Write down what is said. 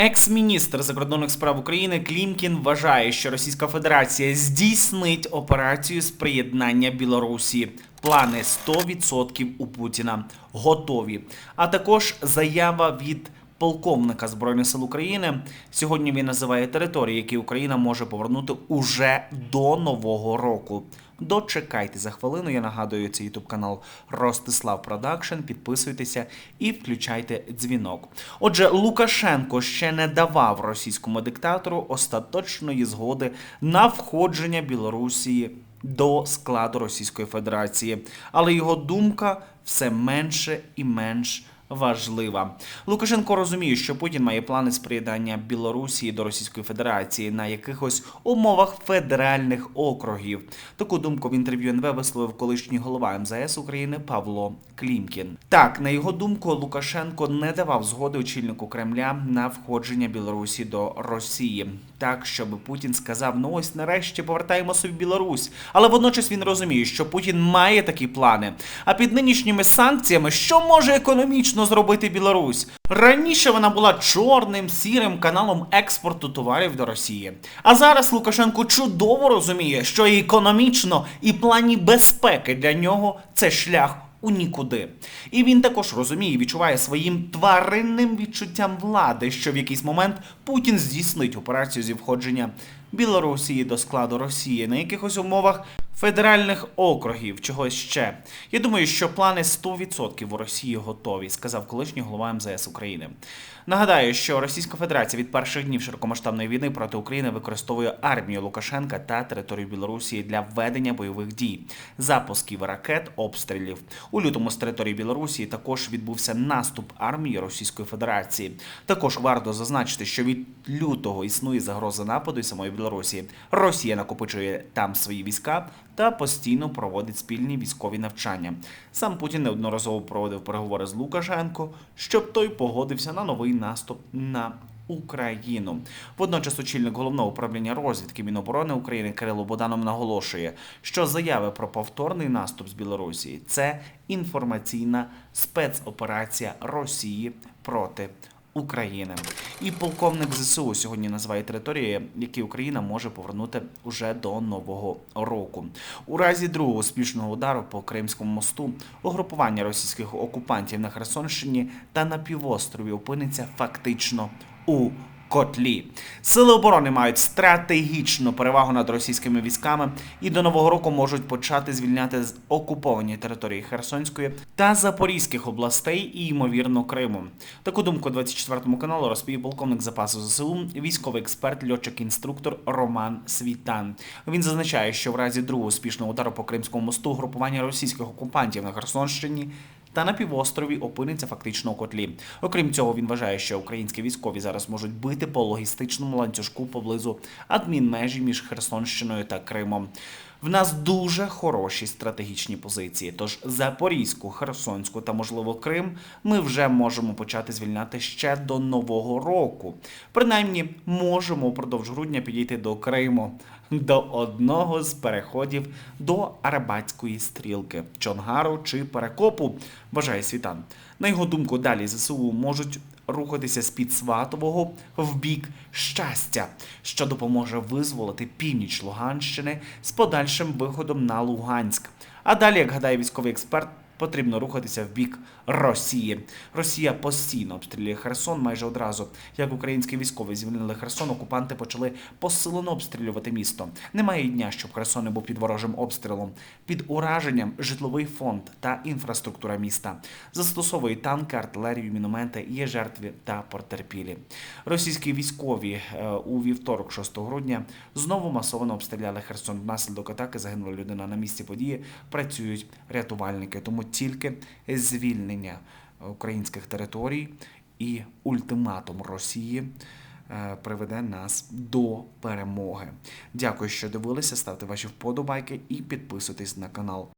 Екс-міністр закордонних справ України Клімкін вважає, що Російська Федерація здійснить операцію з приєднання Білорусі. Плани 100% у Путіна готові. А також заява від полковника Збройних сил України. Сьогодні він називає території, які Україна може повернути уже до нового року. Дочекайте за хвилину. Я нагадую, це ютуб канал Ростислав Продакшн. Підписуйтеся і включайте дзвінок. Отже, Лукашенко ще не давав російському диктатору остаточної згоди на входження Білорусі до складу Російської Федерації, але його думка все менше і менш важлива. Лукашенко розуміє, що Путін має плани з приєднання Білорусі до Російської Федерації на якихось умовах федеральних округів. Таку думку в інтерв'ю НВ висловив колишній голова МЗС України Павло Клімкін. Так, на його думку, Лукашенко не давав згоди очільнику Кремля на входження Білорусі до Росії, так щоб Путін сказав: ну ось нарешті повертаємо собі Білорусь. Але водночас він розуміє, що Путін має такі плани. А під нинішніми санкціями, що може економічно зробити Білорусь? Раніше вона була чорним сірим каналом експорту товарів до Росії. А зараз Лукашенко чудово розуміє, що і економічно, і плані безпеки для нього це шлях у нікуди. І він також розуміє і відчуває своїм тваринним відчуттям влади, що в якийсь момент Путін здійснить операцію зі входження Білорусі до складу Росії на якихось умовах федеральних округів, чогось ще. Я думаю, що плани 100% у Росії готові, сказав колишній голова МЗС України. Нагадаю, що Російська Федерація від перших днів широкомасштабної війни проти України використовує армію Лукашенка та територію Білорусі для ведення бойових дій, запусків ракет, обстрілів. У лютому з території Білорусі також відбувся наступ армії Російської Федерації. Також варто зазначити, що від лютого існує загроза нападу і самої Білорусі. Росія накопичує там свої війська та постійно проводить спільні військові навчання. Сам Путін неодноразово проводив переговори з Лукашенко, щоб той погодився на новий наступ на Україну. Водночас очільник головного управління розвідки Міноборони України Кирило Боданов наголошує, що заяви про повторний наступ з Білорусі це інформаційна спецоперація Росії проти України. І полковник ЗСУ сьогодні називає території, які Україна може повернути уже до нового року. У разі другого успішного удару по Кримському мосту угрупування російських окупантів на Херсонщині та на півострові опиниться фактично у котлі. Сили оборони мають стратегічну перевагу над російськими військами і до нового року можуть почати звільняти з окуповані території Херсонської та Запорізьких областей і ймовірно Криму. Таку думку 24 каналу розповів полковник запасу ЗСУ, військовий експерт, льотчик-інструктор Роман Світан. Він зазначає, що в разі другого успішного удару по Кримському мосту групування російських окупантів на Херсонщині та на півострові опиниться фактично у котлі. Окрім цього, він вважає, що українські військові зараз можуть бити по логістичному ланцюжку поблизу адмінмежі між Херсонщиною та Кримом. В нас дуже хороші стратегічні позиції. Тож Запорізьку, Херсонську та, можливо, Крим ми вже можемо почати звільняти ще до нового року. Принаймні, можемо упродовж грудня підійти до Криму, до одного з переходів до Арабатської стрілки, Чонгару чи Перекопу. Бажає світан. На його думку, далі ЗСУ можуть рухатися з під Сватового в бік щастя, що допоможе визволити північ Луганщини з подальшим виходом на Луганськ. А далі, як гадає військовий експерт, потрібно рухатися в бік Росії. Росія постійно обстрілює Херсон майже одразу. Як українські військові звільнили Херсон, окупанти почали посилено обстрілювати місто. Немає дня, щоб Херсон не був під ворожим обстрілом. Під ураженням житловий фонд та інфраструктура міста застосовують танки, артилерію, міномети, є жертві та потерпілі. Російські військові е, у вівторок, 6 грудня, знову масово обстріляли Херсон. Внаслідок атаки загинула людина на місці події. Працюють рятувальники. Тому тільки звільнення українських територій і ультиматум Росії е, приведе нас до перемоги. Дякую, що дивилися. Ставте ваші вподобайки і підписуйтесь на канал.